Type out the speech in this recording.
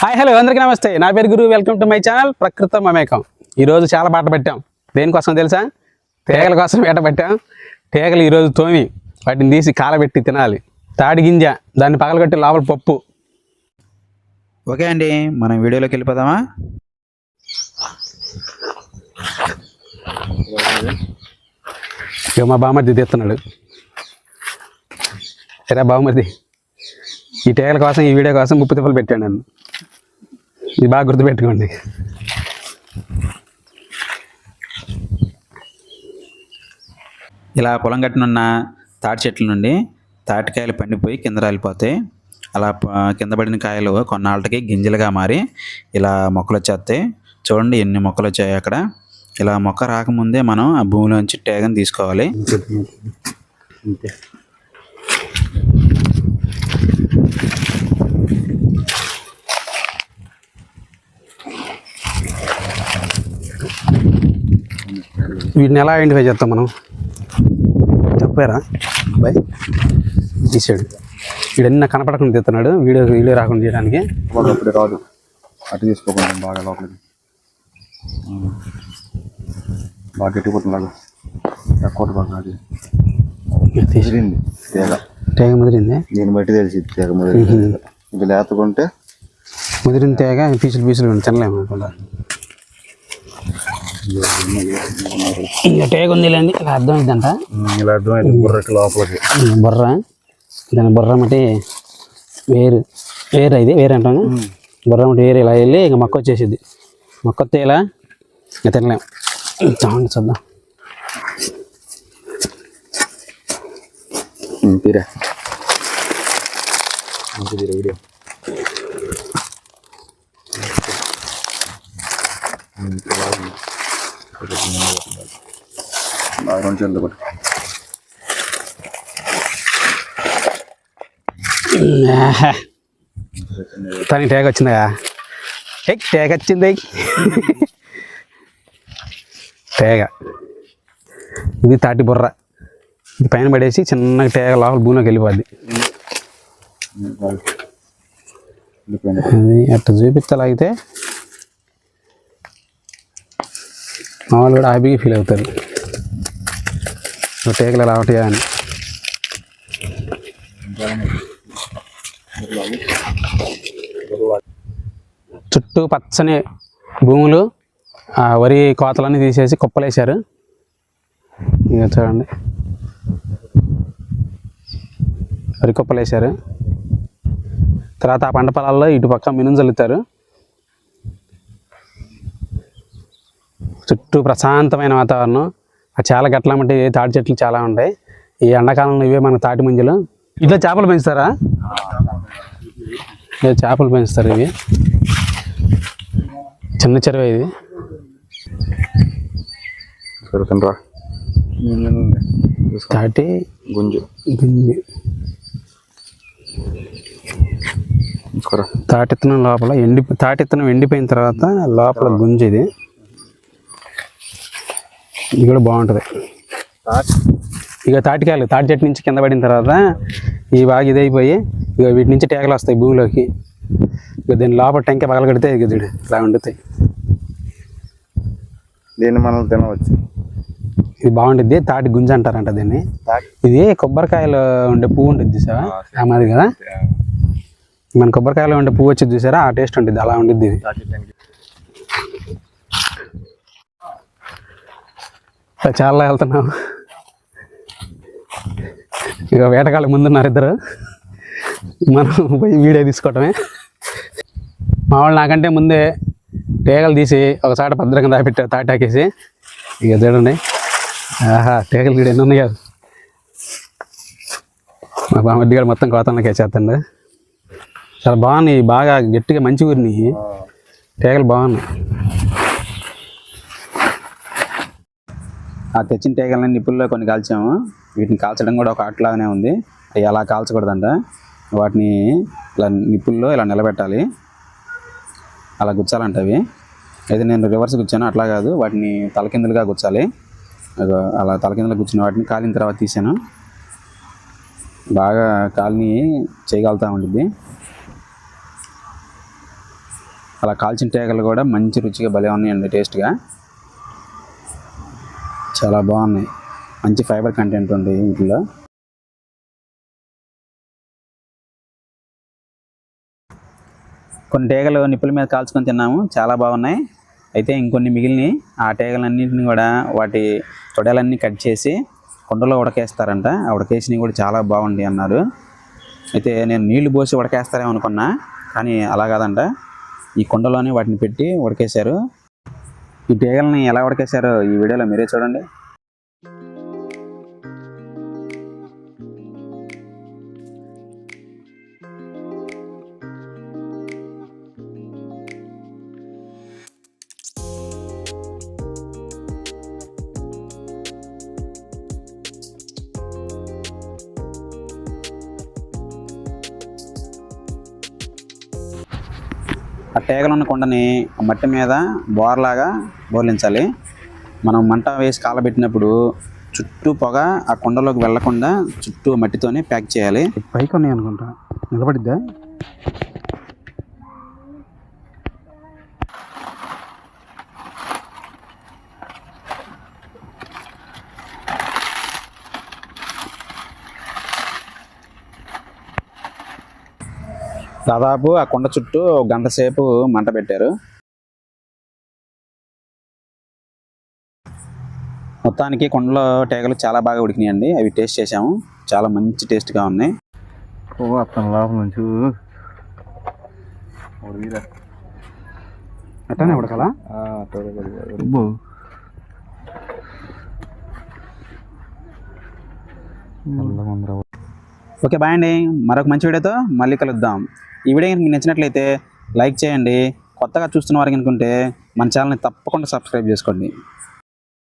Hi hello అందరికీ నమస్తే. నా పేరు Guru welcome to my channel ప్రకృతం మమేకం ఈరోజు చాలా బాట పెట్టాం. దేనికోసం తెలుసా? తేగల కోసం వేట పెట్టాం. తేగలు ఈరోజు తోమి వాటిని తీసి కాలబెట్టి తినాలి. తాడి గింజ దాన్ని పగలగొట్టి లోపల పప్పు. ఓకే అండి మనం వీడియోలోకి వెళ్ళిపోదామా? మా బామ్మర్ది తీస్తున్నాడు. సరే బామ్మర్ది ఈ టేగల కోసం ఈ వీడియో కోసం ముప్పు తిప్పలు పెట్టాను నన్ను. ఇది బాగా గుర్తుపెట్టుకోండి. ఇలా పొలం గట్టునున్న తాటి చెట్ల నుండి తాటికాయలు పండిపోయి కింద రాలిపోతాయి. అలా కింద పడిన కాయలు కొన్నాళ్ళకి గింజలుగా మారి ఇలా మొక్కలు వచ్చేస్తాయి. చూడండి ఎన్ని మొక్కలు వచ్చాయి అక్కడ. ఇలా మొక్క రాకముందే మనం ఆ భూమిలోంచి టేగని తీసుకోవాలి. వీటిని ఎలా ఐడెంటిఫై చేస్తాం మనం? చెప్పారా? అబ్బాయి? తీసాడు. వీడన్నీ కనపడకుండా తీస్తున్నాడు. వీడియో వీడియో రాకుండా చేయడానికి వాడు అప్పుడే రాదు. అటు తీసుకోకుండా బాగా లోపలికి. బాగా గట్టిపోతుంది లాగా తక్కువ బాగా అది. తీసి. ముదిరింది. తేగ. తేగ ముదిరింది? దీన్ని బట్టి తెలిసి తేగ ముదిరింది. ఇది లేతకుంటే ముదిరిన తేగ పీసులు పీసులు తినలేము అనుకుంటా ఇంకా తేగ ఉంది లేండి ఇలా అర్థమైందంట. ఇలా అర్థమైంది బుర్రకి లోపలికి. బుర్ర. దాని బుర్ర మట్టి వేరు వేరు ఇది వేరు అంటాను. బుర్ర మట్టి వేరు ఇలా వెళ్ళి ఇంకా మొక్క వచ్చేసిద్ది. మొక్క వస్తే ఇలా ఇంకా తినలేం. చావండి చూద్దాం. తీరా. వీడియో. ఆహా. తనకి టేగ వచ్చిందా? ఏ టేగ వచ్చింది. టేగ ఇది తాటి బుర్ర. ఇది పైన పడేసి చిన్నగా టేగ లోపల భూమిలోకి వెళ్ళిపోద్ది. అది అట్లా చూపించలాగితే మా వాళ్ళు కూడా హ్యాపీగా ఫీల్ అవుతారు. టేకలు ఎలా ఉంటాయా అని. చుట్టూ పచ్చని భూములు వరి కోతలన్నీ తీసేసి కుప్పలేశారు. ఇంకా చూడండి. వరి కుప్పలేశారు. తర్వాత ఆ పంట పొలాల్లో ఇటు పక్క మినుము చల్లుతారు చుట్టూ ప్రశాంతమైన వాతావరణం. ఆ చాలా గట్లమంటే తాటి చెట్లు చాలా ఉంటాయి. ఈ ఎండాకాలంలో ఇవే మన తాటి ముంజలు. ఇట్లా చేపలు పెంచుతారా? చేపలు పెంచుతారు ఇవి. చిన్న చెరువు ఇది. తాటి గుంజు. గుంజి. తాటిత్తనం లోపల ఎండి తాటిత్తనం ఎండిపోయిన తర్వాత లోపల గుంజి ఇది. ఇది కూడా బాగుంటుంది. ఇక తాటికాయలు తాటి చెట్టు నుంచి కింద పడిన తర్వాత ఈ బాగా ఇదైపోయి ఇక వీటి నుంచి టేకలు వస్తాయి భూమిలోకి. ఇక దీని లోపల టెంక పగల కడితే ఇక చూడు ఇలా వండుతాయి. దీన్ని మనం తినవచ్చు. ఇది బాగుంటుంది తాటి గుంజ అంటారంట దీన్ని. ఇది కొబ్బరికాయలు ఉండే పువ్వు ఉంటుంది చూసావా? ఆ మాది కదా? మన కొబ్బరికాయలో ఉండే పువ్వు వచ్చి చూసారా? ఆ టేస్ట్ ఉంటుంది అలా ఉంటుంది ఇది. చాలా వెళ్తున్నాం. ఇక వేటగాళ్ళ ముందున్నారు ఇద్దరు. మనం పోయి వీడియో తీసుకోవటమే. మా వాళ్ళు నాకంటే ముందే టేగలు తీసి ఒకసారి భద్రంగా దాపెట్టారు తాటాకేసి. ఇక చూడండి. ఆహా టేగలు గీడ ఎన్ని ఉన్నాయి కాదు. మా బామర్ది గారు మొత్తం కోతంలోకి వేసేస్తాడు. చాలా బాగున్నాయి బాగా గట్టిగా మంచి ఊరినాయి టేగలు బాగున్నాయి. ఆ తెచ్చిన తీగలని నిప్పుల్లో కొన్ని కాల్చాము. వీటిని కాల్చడం కూడా ఒక ఆటలాగానే ఉంది. అవి అలా కాల్చకూడదంట. వాటిని ఇలా నిప్పుల్లో ఇలా నిలబెట్టాలి. అలా గుచ్చాలంట అవి. అయితే నేను రివర్స్ గుచ్చాను. అట్లా కాదు. వాటిని తలకిందులుగా గుచ్చాలి. అలా తలకిందులు గుచ్చిన వాటిని కాలిన తర్వాత తీసాను. బాగా కాలిని చేయగలుగుతూ ఉంటుంది అలా కాల్చిన టేకలు కూడా మంచి రుచిగా భలే ఉన్నాయండి టేస్ట్గా. చాలా బాగున్నాయి. మంచి ఫైబర్ కంటెంట్ ఉంది వీటిలో కొన్ని టేగలు నిప్పుల మీద కాల్చుకొని తిన్నాము. చాలా బాగున్నాయి. అయితే ఇంకొన్ని మిగిలినవి ఆ టేగలన్నింటిని కూడా వాటి తొడలన్నీ కట్ చేసి కుండలో ఉడకేస్తారంట. ఆ ఉడకేసినవి కూడా చాలా బాగుంది అన్నారు. అయితే నేను నీళ్ళు పోసి ఉడకేస్తారేమో అనుకున్నా కానీ అలా కాదంట. ఈ కుండలోనే వాటిని పెట్టి ఉడకేశారు. ఈ టేగల్ని ఎలా ఉడకేశారో ఈ వీడియోలో మీరే చూడండి. ఆ టేగలు ఉన్న కుండని మట్టి మీద బోర్లాగా బోర్లించాలి మనం మంట వేసి కాలబెట్టినప్పుడు చుట్టూ పొగ ఆ కుండలోకి వెళ్ళకుండా చుట్టూ మట్టితోనే ప్యాక్ చేయాలి. పైకి ఉన్నాయి అనుకుంటా. నిలబడిద్దా? దాదాపు ఆ కొండ చుట్టూ ఒక గంట సేపు మంట పెట్టారు. మొత్తానికి కొండలో టేగలు చాలా బాగా ఉడికినాయండి. అవి టేస్ట్ చేసాము చాలా మంచి టేస్ట్గా ఉన్నాయి. ఓ అతను లోపల నుంచి అట్టనే ఉడకలా? అబ్బో. ఓకే బాయ్ అండి. మరొక మంచి వీడియోతో మళ్ళీ కలుద్దాం. ఈ వీడియో మీకు నచ్చినట్లయితే లైక్ చేయండి. కొత్తగా చూస్తున్న వారికి అనుకుంటే మన ఛానల్ని తప్పకుండా సబ్స్క్రైబ్ చేసుకోండి.